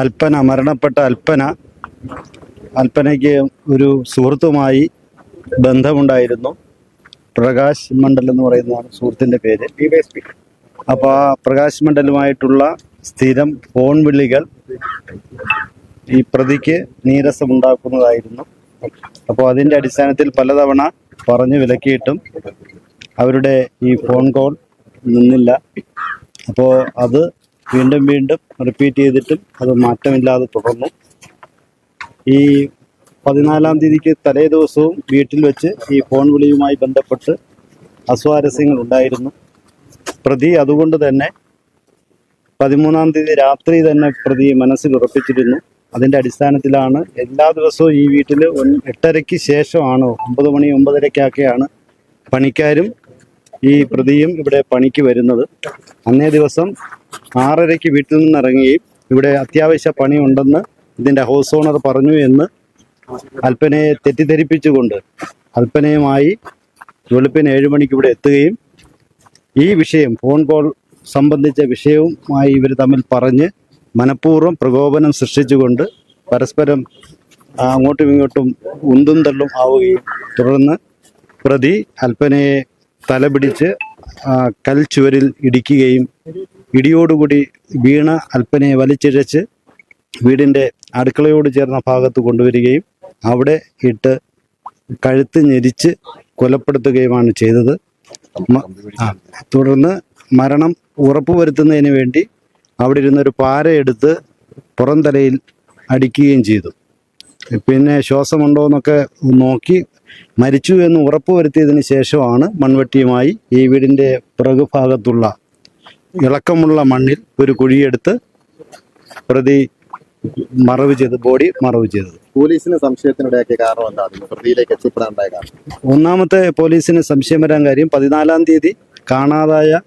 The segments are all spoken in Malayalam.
അൽപ്പന മരണപ്പെട്ട അൽപ്പന അൽപ്പനയ്ക്ക് ഒരു സുഹൃത്തുമായി ബന്ധമുണ്ടായിരുന്നു. പ്രകാശ് മണ്ഡൽ എന്ന് പറയുന്നതാണ് സുഹൃത്തിന്റെ പേര്. അപ്പോൾ ആ പ്രകാശ് മണ്ഡലുമായിട്ടുള്ള സ്ഥിരം ഫോൺ വിളികൾ ഈ പ്രതിക്ക് നീരസമുണ്ടാക്കുന്നതായിരുന്നു. അപ്പോൾ അതിന്റെ അടിസ്ഥാനത്തിൽ പലതവണ പറഞ്ഞു വിലക്കിയിട്ടും അവരുടെ ഈ ഫോൺ കോൾ നിന്നില്ല. അപ്പോൾ അത് വീണ്ടും വീണ്ടും റിപ്പീറ്റ് ചെയ്തിട്ടും അത് മാറ്റമില്ലാതെ തുടർന്നു. ഈ പതിനാലാം തീയതിക്ക് തലേ ദിവസവും വീട്ടിൽ വെച്ച് ഈ ഫോൺ വിളിയുമായി ബന്ധപ്പെട്ട് അസ്വാരസ്യങ്ങൾ ഉണ്ടായിരുന്നു. പ്രതി അതുകൊണ്ട് തന്നെ പതിമൂന്നാം തീയതി രാത്രി തന്നെ പ്രതി മനസ്സിൽ ഉറപ്പിച്ചിരുന്നു. അതിന്റെ അടിസ്ഥാനത്തിലാണ് എല്ലാ ദിവസവും ഈ വീട്ടിൽ എട്ടരയ്ക്ക് ശേഷമാണ് ഒമ്പത് മണി ഒമ്പതരയ്ക്കൊക്കെയാണ് പണിക്കാരും ഈ പ്രതിയും ഇവിടെ പണിക്ക് വരുന്നത്. അന്നേ ദിവസം ആറരയ്ക്ക് വീട്ടിൽ നിന്ന് ഇറങ്ങുകയും ഇവിടെ അത്യാവശ്യ പണിയുണ്ടെന്ന് ഇതിന്റെ ഹൗസ് ഓണർ പറഞ്ഞു എന്ന് അൽപ്പനയെ തെറ്റിദ്ധരിപ്പിച്ചുകൊണ്ട് അൽപ്പനയുമായി വെളുപ്പിന് ഏഴ് മണിക്ക് ഇവിടെ എത്തുകയും ഈ വിഷയം ഫോൺ കോൾ സംബന്ധിച്ച വിഷയവുമായി ഇവർ തമ്മിൽ പറഞ്ഞ് മനഃപൂർവം പ്രകോപനം സൃഷ്ടിച്ചുകൊണ്ട് പരസ്പരം അങ്ങോട്ടും ഇങ്ങോട്ടും ഉന്തും തള്ളും ആവുകയും തുടർന്ന് പ്രതി അൽപ്പനയെ തലപിടിച്ച് കൽച്ചുവരിൽ ഇടിക്കുകയും ഇടിയോടുകൂടി വീണ അൽപ്പനയെ വലിച്ചിഴച്ച് വീടിന്റെ അടുക്കളയോട് ചേർന്ന ഭാഗത്ത് കൊണ്ടുവരികയും അവിടെ ഇട്ട് കഴുത്ത് ഞെരിച്ച് കൊലപ്പെടുത്തുകയുമാണ് ചെയ്തത്. തുടർന്ന് മരണം ഉറപ്പുവരുത്തുന്നതിന് വേണ്ടി അവിടെ ഇരുന്നൊരു പാരയെടുത്ത് പുറം തലയിൽ അടിക്കുകയും ചെയ്തു. പിന്നെ ശ്വാസമുണ്ടോ എന്നൊക്കെ നോക്കി മരിച്ചു എന്ന് ഉറപ്പുവരുത്തിയതിന് ശേഷമാണ് മൺവെട്ടിയുമായി ഈ വീടിന്റെ പിറകുഭാഗത്തുള്ള ഇളക്കമുള്ള മണ്ണിൽ ഒരു കുഴിയെടുത്ത് പ്രതി മറവ് ചെയ്ത് ബോഡി മറവ് ചെയ്തത്. പോലീസിന് സംശയത്തിനിടയാക്കിയ കാരണം എന്താണ് പ്രതിയിലേക്ക് എത്തിപ്പെടാനുണ്ടായ കാരണം? ഒന്നാമത്തെ പോലീസിന് സംശയം വരാൻ കാര്യം പതിനാലാം തീയതി കാണാതായ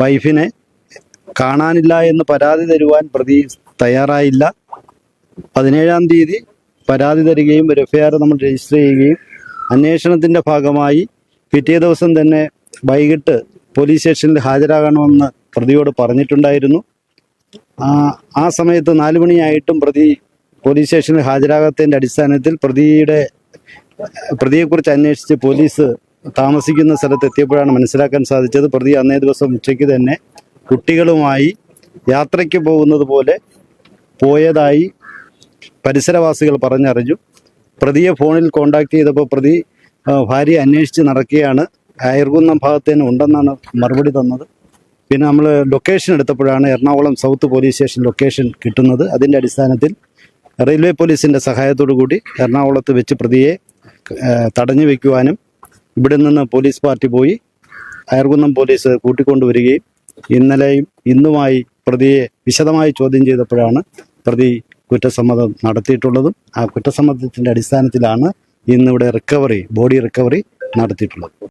വൈഫിനെ കാണാനില്ല എന്ന് പരാതി തരുവാൻ പ്രതി തയ്യാറായില്ല. പതിനേഴാം തീയതി പരാതി തരികയും ഒരു എഫ്ഐആർ ആർ നമ്മൾ രജിസ്റ്റർ ചെയ്യുകയും അന്വേഷണത്തിന്റെ ഭാഗമായി പിറ്റേ ദിവസം തന്നെ വൈകിട്ട് പോലീസ് സ്റ്റേഷനിൽ ഹാജരാകണമെന്ന് പ്രതിയോട് പറഞ്ഞിട്ടുണ്ടായിരുന്നു. ആ സമയത്ത് നാല് മണിയായിട്ടും പ്രതി പോലീസ് സ്റ്റേഷനിൽ ഹാജരാകാത്തതിന്റെ അടിസ്ഥാനത്തിൽ പ്രതിയുടെ പ്രതിയെക്കുറിച്ച് അന്വേഷിച്ച് പോലീസ് താമസിക്കുന്ന സ്ഥലത്ത് എത്തിയപ്പോഴാണ് മനസ്സിലാക്കാൻ സാധിച്ചത്. പ്രതി അന്നേ ദിവസം ഉച്ചയ്ക്ക് തന്നെ കുട്ടികളുമായി യാത്രയ്ക്ക് പോകുന്നത് പോലെ പോയതായി പരിസരവാസികൾ പറഞ്ഞറിഞ്ഞു. പ്രതിയെ ഫോണിൽ കോണ്ടാക്ട് ചെയ്തപ്പോൾ പ്രതി ഭാര്യ അന്വേഷിച്ച് നടക്കുകയാണ്. അയർകുന്നം ഭാഗത്ത് തന്നെ ഉണ്ടെന്നാണ് മറുപടി തന്നത്. പിന്നെ നമ്മൾ location എടുത്തപ്പോഴാണ് Ernakulam south police station location കിട്ടുന്നത്. അതിന്റെ അടിസ്ഥാനത്തിൽ റെയിൽവേ പോലീസിന്റെ സഹായത്തോടു കൂടി എറണാകുളത്ത് വെച്ച് പ്രതിയെ തടഞ്ഞു വയ്ക്കുവാനും ഇവിടെ നിന്ന് പോലീസ് പാർട്ടി പോയി അയർകുന്നം പോലീസ് കൂട്ടിക്കൊണ്ടുവരികയും ഇന്നലെയും ഇന്നുമായി പ്രതിയെ വിശദമായി ചോദ്യം ചെയ്തപ്പോഴാണ് പ്രതി കുറ്റസമ്മതം നടത്തിയിട്ടുള്ളതും ആ കുറ്റസമ്മതത്തിന്റെ അടിസ്ഥാനത്തിലാണ് ഇന്നിവിടെ റിക്കവറി ബോഡി റിക്കവറി നടത്തിയിട്ടുള്ളത്.